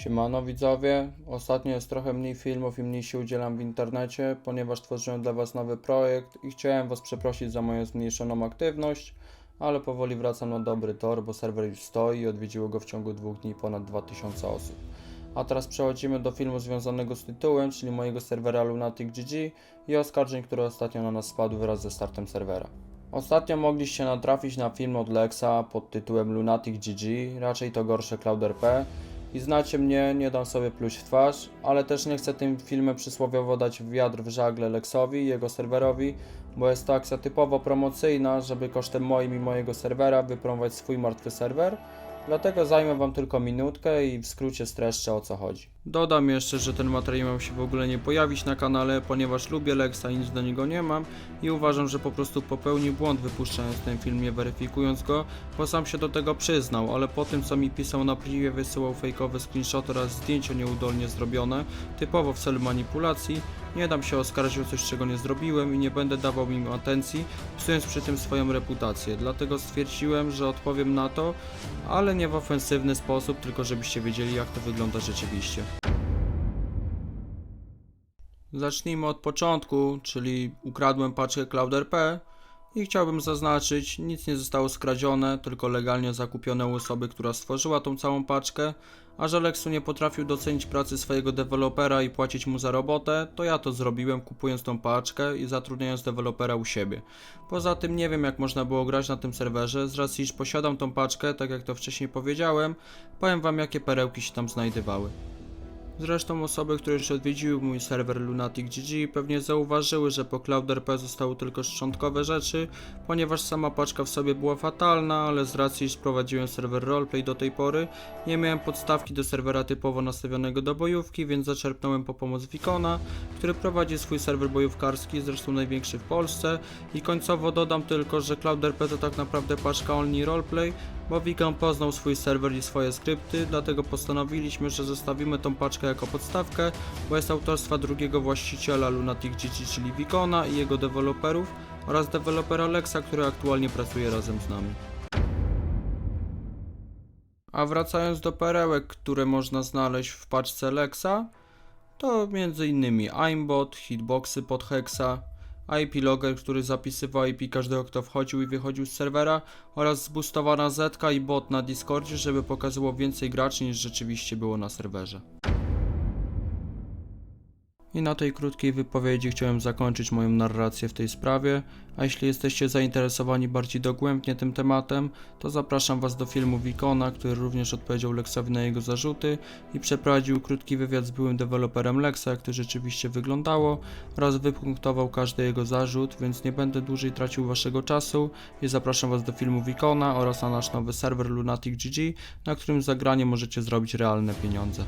Siemano widzowie, ostatnio jest trochę mniej filmów i mniej się udzielam w internecie, ponieważ tworzyłem dla Was nowy projekt i chciałem Was przeprosić za moją zmniejszoną aktywność, ale powoli wracam na dobry tor, bo serwer już stoi i odwiedziło go w ciągu dwóch dni ponad 2000 osób. A teraz przechodzimy do filmu związanego z tytułem, czyli mojego serwera Lunatic GG i oskarżeń, które ostatnio na nas spadły wraz ze startem serwera. Ostatnio mogliście natrafić na film od Lexa pod tytułem Lunatic GG, raczej to gorsze Cloud RP, i znacie mnie, nie dam sobie pluć w twarz, ale też nie chcę tym filmem przysłowiowo dać wiatr w żagle Lexowi i jego serwerowi, bo jest to akcja typowo promocyjna, żeby kosztem moim i mojego serwera wypromować swój martwy serwer. Dlatego zajmę Wam tylko minutkę i w skrócie streszczę o co chodzi. Dodam jeszcze, że ten materiał miał się w ogóle nie pojawić na kanale, ponieważ lubię Lexa i nic do niego nie mam i uważam, że po prostu popełnił błąd wypuszczając ten film, nie weryfikując go, bo sam się do tego przyznał, ale po tym co mi pisał na privie wysyłał fejkowe screenshoty oraz zdjęcia nieudolnie zrobione, typowo w celu manipulacji, nie dam się oskarżyć o coś czego nie zrobiłem i nie będę dawał im atencji, psując przy tym swoją reputację, dlatego stwierdziłem, że odpowiem na to, ale nie w ofensywny sposób, tylko żebyście wiedzieli jak to wygląda rzeczywiście. Zacznijmy od początku, czyli ukradłem paczkę Cloud RP i chciałbym zaznaczyć, nic nie zostało skradzione, tylko legalnie zakupione u osoby, która stworzyła tą całą paczkę, a że Lexu nie potrafił docenić pracy swojego dewelopera i płacić mu za robotę, to ja to zrobiłem kupując tą paczkę i zatrudniając dewelopera u siebie. Poza tym nie wiem jak można było grać na tym serwerze, z racji iż posiadam tą paczkę, tak jak to wcześniej powiedziałem, powiem wam jakie perełki się tam znajdowały. Zresztą osoby, które już odwiedziły mój serwer Lunatic GG pewnie zauważyły, że po Cloud RP zostały tylko szczątkowe rzeczy, ponieważ sama paczka w sobie była fatalna, ale z racji, iż prowadziłem serwer roleplay do tej pory, nie miałem podstawki do serwera typowo nastawionego do bojówki, więc zaczerpnąłem po pomoc Wikona, który prowadzi swój serwer bojówkarski, zresztą największy w Polsce. I końcowo dodam tylko, że Cloud RP to tak naprawdę paczka only roleplay, bo Wikon poznał swój serwer i swoje skrypty, dlatego postanowiliśmy, że zostawimy tą paczkę jako podstawkę, bo jest autorstwa drugiego właściciela Lunatic GG, czyli Wikona i jego deweloperów oraz dewelopera Lexa, który aktualnie pracuje razem z nami. A wracając do perełek, które można znaleźć w paczce Lexa, to m.in. aimbot, hitboxy pod hexa, IP logger, który zapisywał IP każdego kto wchodził i wychodził z serwera oraz zboostowana zetka i bot na Discordzie, żeby pokazywał więcej graczy niż rzeczywiście było na serwerze. I na tej krótkiej wypowiedzi chciałem zakończyć moją narrację w tej sprawie, a jeśli jesteście zainteresowani bardziej dogłębnie tym tematem, to zapraszam Was do filmu Wikona, który również odpowiedział Lexowi na jego zarzuty i przeprowadził krótki wywiad z byłym deweloperem Lexa, jak to rzeczywiście wyglądało oraz wypunktował każdy jego zarzut, więc nie będę dłużej tracił Waszego czasu i zapraszam Was do filmu Wikona oraz na nasz nowy serwer Lunatic GG, na którym zagranie możecie zrobić realne pieniądze.